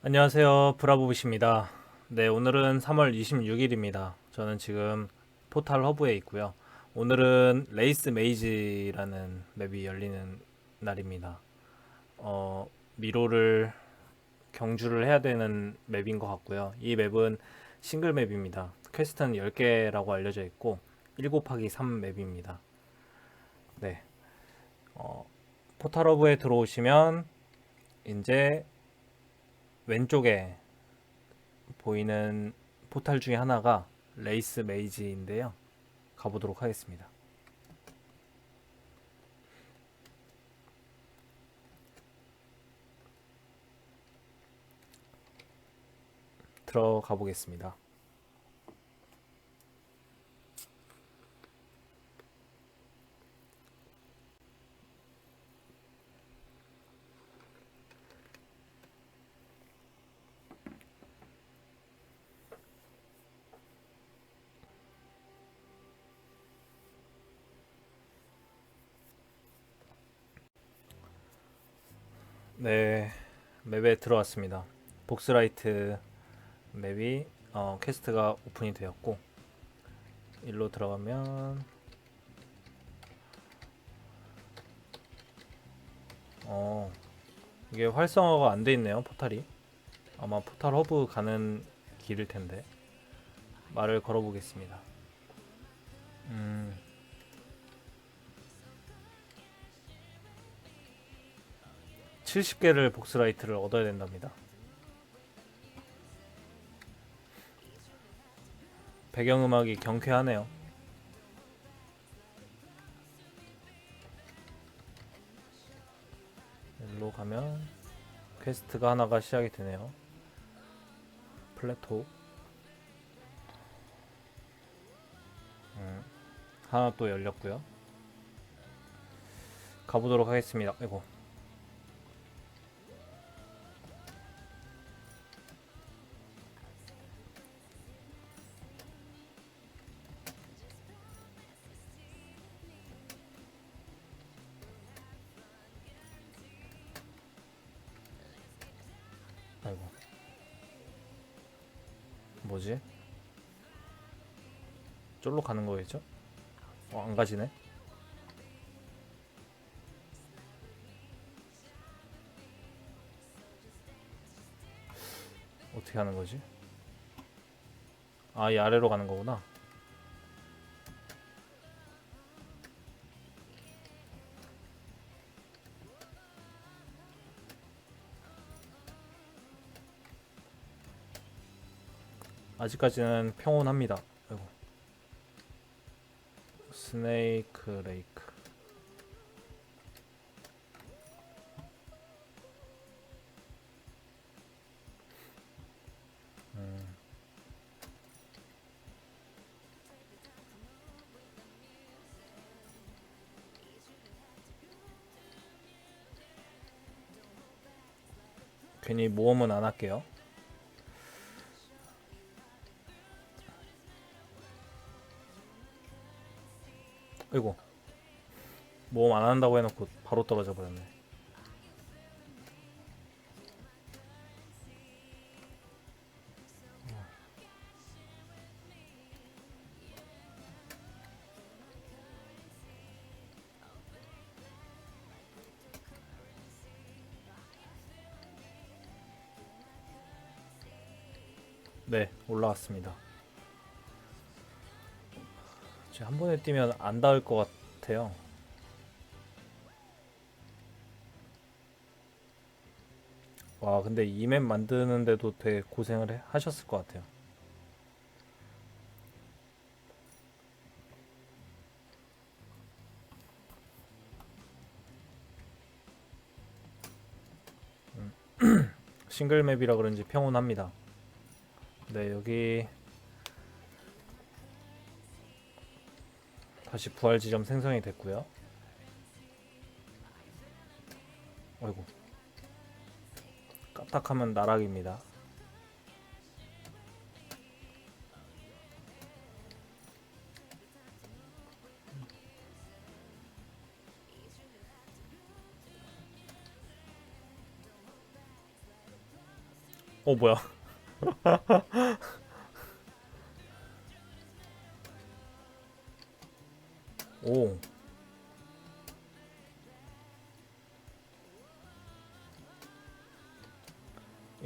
안녕하세요. 브라보빗입니다. 네, 오늘은 3월 26일입니다. 저는 지금 포탈 허브에 있고요. 오늘은 레이스 메이지라는 맵이 열리는 날입니다. 어, 미로를 경주를 해야 되는 맵인 것 같고요. 이 맵은 싱글 맵입니다. 퀘스트는 10개라고 알려져 있고 1 곱하기 3 맵입니다. 네. 어, 포탈 허브에 들어오시면 이제 왼쪽에 보이는 포탈 중에 하나가 레이스 메이지인데요. 가보도록 하겠습니다. 들어가 보겠습니다. 네, 맵에 들어왔습니다. 복스라이트 맵이 어, 퀘스트가 오픈이 되었고 일로 들어가면 어 이게 활성화가 안 돼 있네요 포탈이 아마 포탈 허브 가는 길일 텐데 말을 걸어 보겠습니다. 음. 70개를 복스라이트를 얻어야 된답니다. 배경음악이 경쾌하네요. 일로 가면 퀘스트가 하나가 시작이 되네요. 플래토. 음, 하나 또 열렸고요. 가보도록 하겠습니다. 아이고. 쫄로 가는 거겠죠? 어, 안 가지네. 어떻게 하는 거지? 아, 이 아래로 가는 거구나. 아직까지는 평온합니다. 스네이크 레이크. 음. 괜히 모험은 안 할게요. 안 한다고 해놓고 바로 떨어져 버렸네 네 올라왔습니다 한 번에 뛰면 안 닿을 것 같아요. 와, 근데 이 맵 만드는데도 되게 고생을 해- 하셨을 것 같아요. 음, 싱글 맵이라 그런지 평온합니다. 네, 여기 다시 부활 지점 생성이 됐고요. 어이구. 까딱하면 나락입니다. 어 뭐야? 오.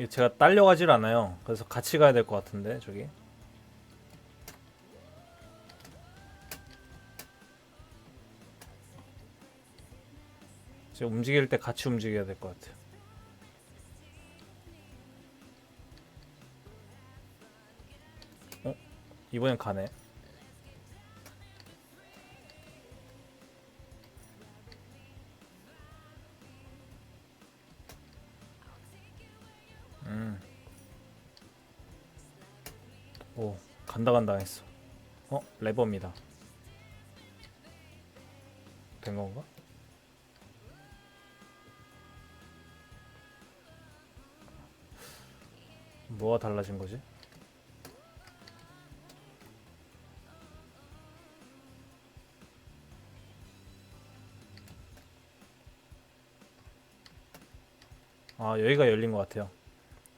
제가 딸려가질 않아요. 그래서 같이 가야 될 것 같은데 저기. 지금 움직일 때 같이 움직여야 될 것 같아요. 어? 이번엔 가네. 오, 간다 간다 했어. 어, 레버입니다. 된 건가? 뭐가 달라진 거지? 아, 여기가 열린 것 같아요.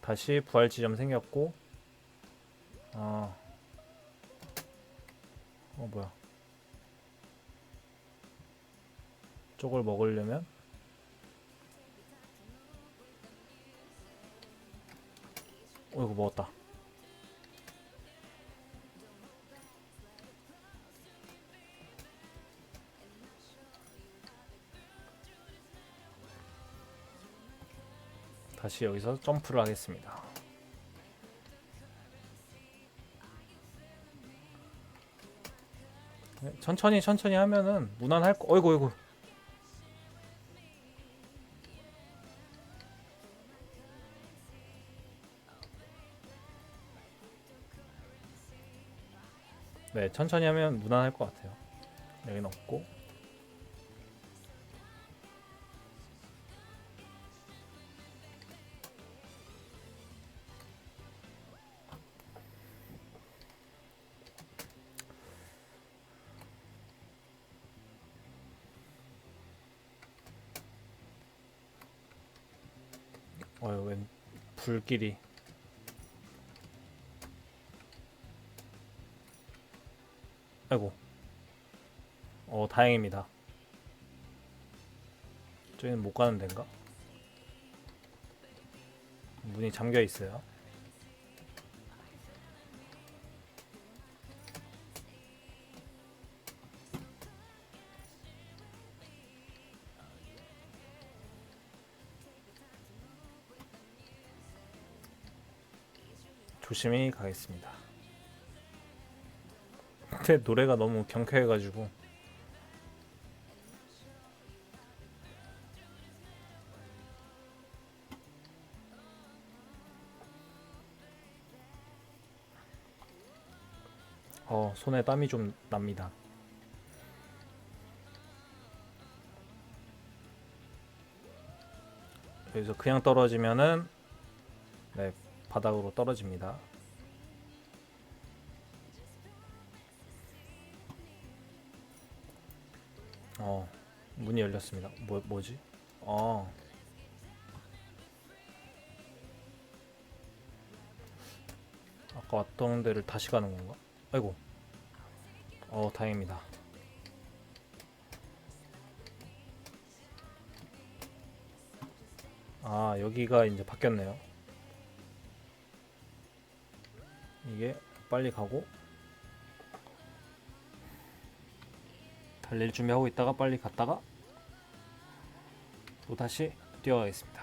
다시 부활 지점 생겼고, 아, 어, 뭐야. 쪽을 먹으려면, 어, 이거 먹었다. 다시 여기서 점프를 하겠습니다. 천천히 천천히 하면은 무난할 거. 어이구 어이구. 네, 천천히 하면 무난할 것 같아요. 여기는 없고. 어휴, 웬 불길이. 아이고. 어, 다행입니다. 저기는 못 가는 데인가? 문이 잠겨 있어요. 조심히 가겠습니다. 근데 노래가 너무 경쾌해가지고 어 손에 땀이 좀 납니다. 여기서 그냥 떨어지면은 네 바닥으로 떨어집니다. 어, 문이 열렸습니다. 뭐, 뭐지? 어. 아까 왔던 데를 다시 가는 건가? 아이고. 어, 다행입니다. 아, 여기가 이제 바뀌었네요. 이게 빨리 가고 달릴 준비하고 있다가 빨리 갔다가 또 다시 뛰어가겠습니다.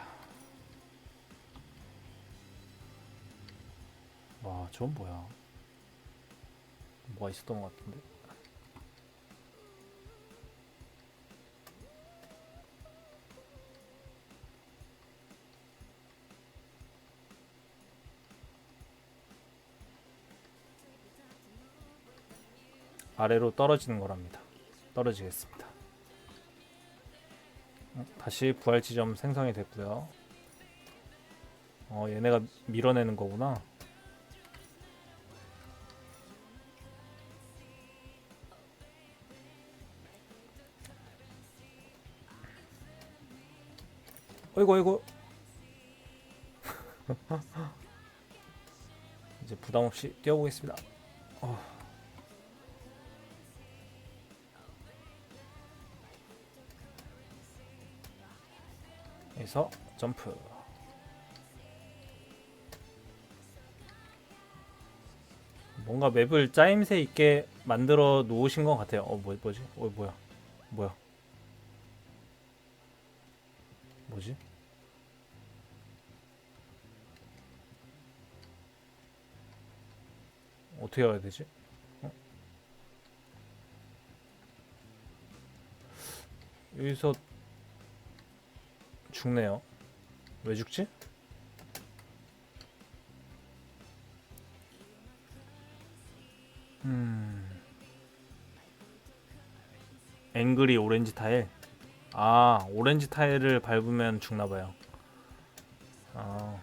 와, 저건 뭐야? 뭐가 있었던 것 같은데? 아래로 떨어지는 거랍니다. 떨어지겠습니다. 어, 다시 부활 지점 생성이 됐고요. 어, 얘네가 밀어내는 거구나. 어이구 어이구 이제 부담 없이 뛰어보겠습니다. 어. 여기서 점프. 뭔가 맵을 짜임새 있게 만들어 놓으신 것 같아요. 어, 뭐, 뭐지? 어, 뭐야? 뭐야? 뭐지? 어떻게 해야 되지? 어? 여기서 죽네요. 왜 죽지? 음. 앵그리 오렌지 타일. 아, 오렌지 타일을 밟으면 죽나 봐요. 아.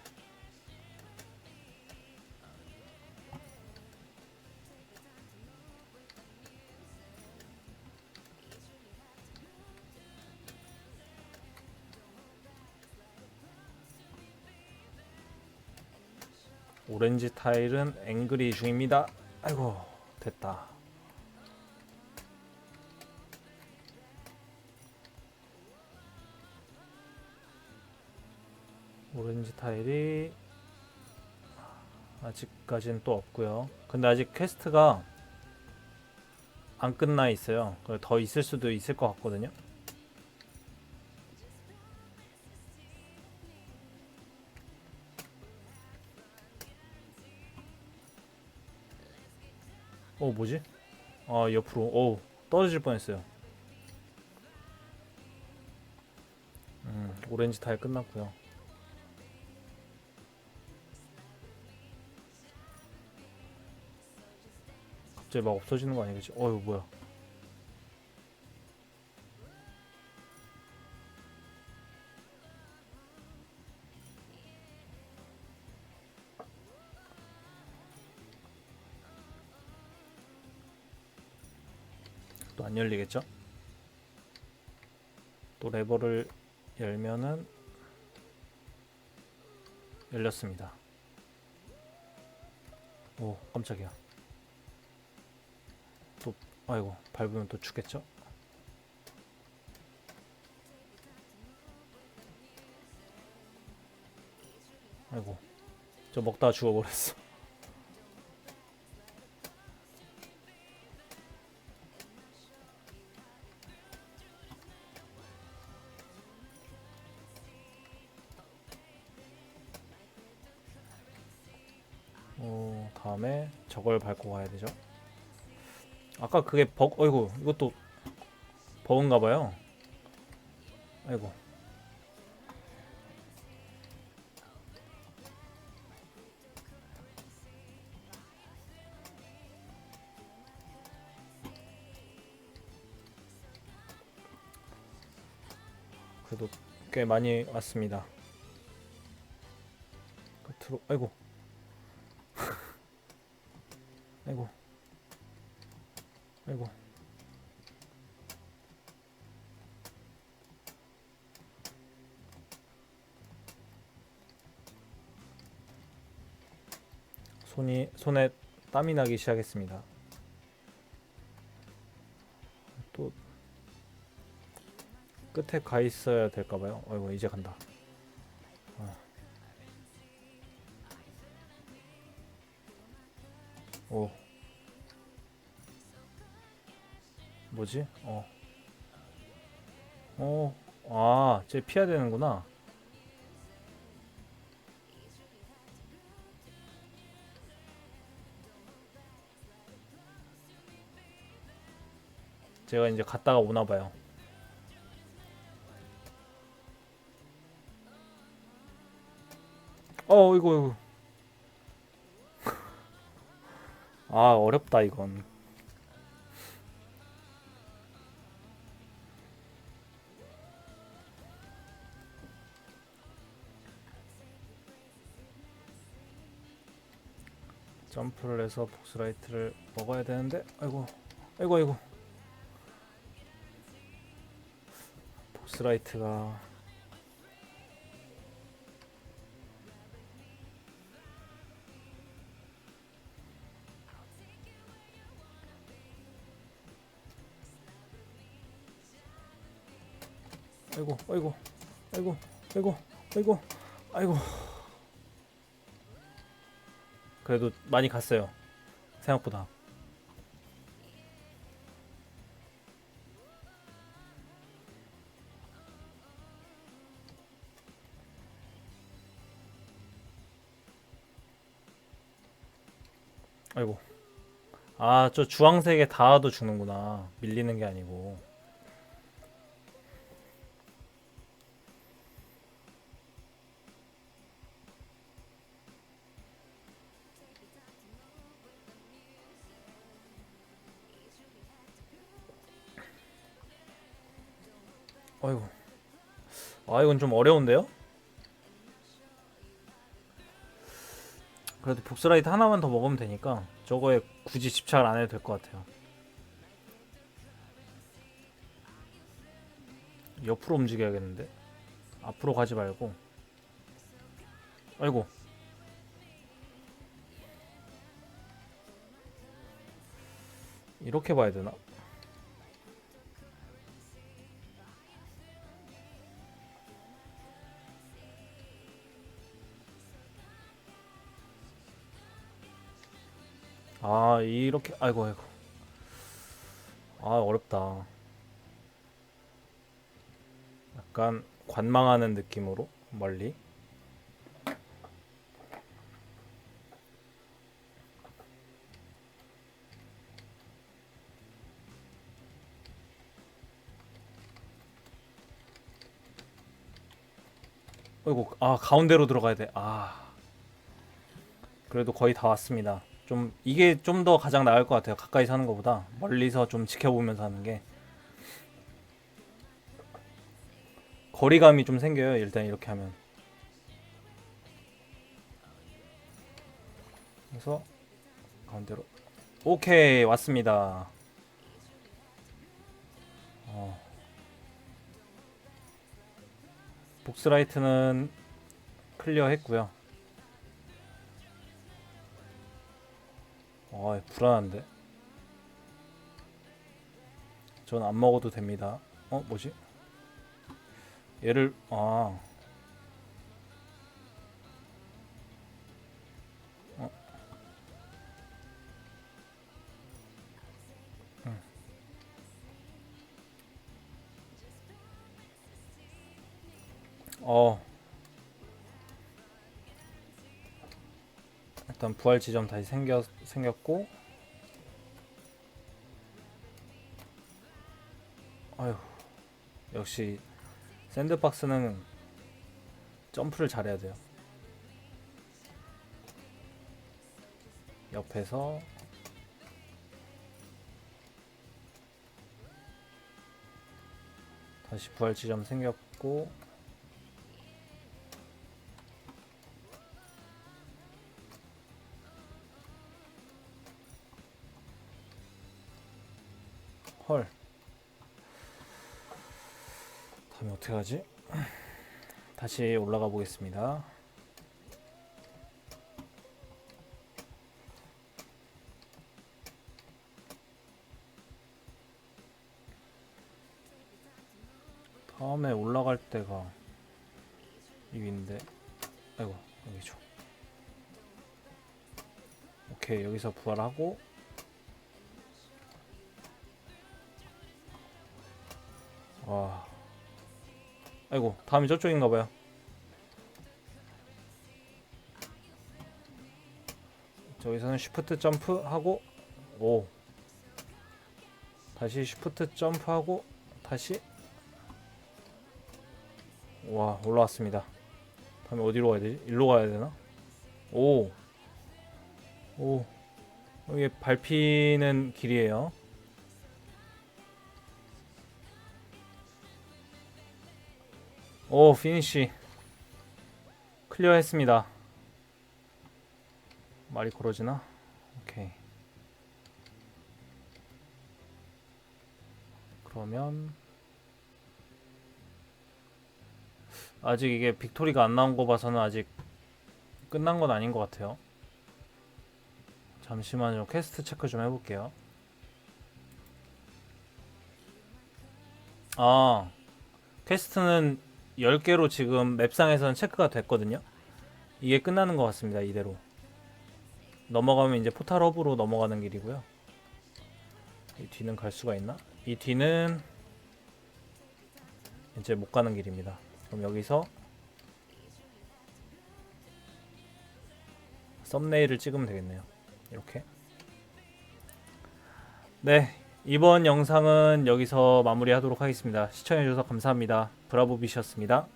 오렌지 타일은 앵그리 중입니다. 아이고, 됐다. 오렌지 타일이 아직까지는 또 없고요. 근데 아직 퀘스트가 안 끝나 있어요. 그더 있을 수도 있을 것 같거든요. 어 뭐지? 아 옆으로 오 떨어질 뻔했어요. 음 오렌지 타일 끝났고요. 갑자기 막 없어지는 거 아니겠지? 어휴 뭐야? 또 안 열리겠죠? 또 레버를 열면은 열렸습니다. 오 깜짝이야. 또 아이고 밟으면 또 죽겠죠? 아이고 저 먹다가 죽어버렸어. 다음에 저걸 밟고 가야 되죠. 아까 그게 버, 어이구, 이것도 버그인가 봐요. 아이고. 그래도 꽤 많이 왔습니다. 끝으로. 아이고. 아이고. 손이 손에 땀이 나기 시작했습니다. 또 끝에 가 있어야 될까 봐요. 아이고 이제 간다. 어. 오. 뭐지? 어. 어. 아, 쟤 피해야 되는구나. 제가 이제 갔다가 오나 봐요. 어, 이거 이거. 아, 어렵다 이건. 점프를 해서 복스라이트를 먹어야 되는데 아이고 아이고 아이고 가스라이트가 아이고 아이고 아이고 아이고 아이고 아이고. 그래도 많이 갔어요. 생각보다. 아 저 주황색에 닿아도 죽는구나. 밀리는 게 아니고. 아이고. 아 이건 좀 어려운데요? 그래도 복스라이트 하나만 더 먹으면 되니까 저거에 굳이 집착을 안 해도 될 것 같아요. 옆으로 움직여야겠는데? 앞으로 가지 말고. 아이고. 이렇게 봐야 되나? 이렇게 아이고 아이고. 아 어렵다. 약간 관망하는 느낌으로 멀리. 아이고 아 가운데로 들어가야 돼 아. 그래도 거의 다 왔습니다 좀 이게 좀 더 가장 나을 것 같아요. 가까이 사는 것보다 멀리서 좀 지켜보면서 하는 게 거리감이 좀 생겨요. 일단 이렇게 하면 그래서 가운데로 오케이 왔습니다. 어. 복스라이트는 클리어 했고요. 아 불안한데? 전 안 먹어도 됩니다. 어 뭐지? 얘를 아 부활 지점 다시 생겨, 생겼고. 아휴 역시 샌드박스는 점프를 잘해야 돼요. 옆에서. 다시 부활 지점 생겼고 헐. 다음에 어떻게 하지? 다시 올라가 보겠습니다. 다음에 올라갈 때가 여기인데 아이고 여기죠 오케이 여기서 부활하고 와. 아이고, 다음이 저쪽인가 봐요. 저기서는 쉬프트 점프 하고 오. 다시 쉬프트 점프하고 다시 와, 올라왔습니다. 다음에 어디로 가야 되지? 일로 가야 되나? 오. 오. 여기 밟히는 길이에요. 오 피니쉬. 클리어 했습니다. 말이 고러지나? 오케이. 그러면 아직 이게 빅토리가 안 나온 거 봐서는 아직 끝난 건 아닌 것 같아요. 잠시만요. 퀘스트 체크 좀 해볼게요. 아 퀘스트는 10개로 지금 맵상에서는 체크가 됐거든요. 이게 끝나는 것 같습니다. 이대로. 넘어가면 이제 포탈 허브로 넘어가는 길이고요. 이 뒤는 갈 수가 있나? 이 뒤는 이제 못 가는 길입니다. 그럼 여기서 썸네일을 찍으면 되겠네요. 이렇게. 네, 이번 영상은 여기서 마무리하도록 하겠습니다. 시청해주셔서 감사합니다. 브라보비셨습니다.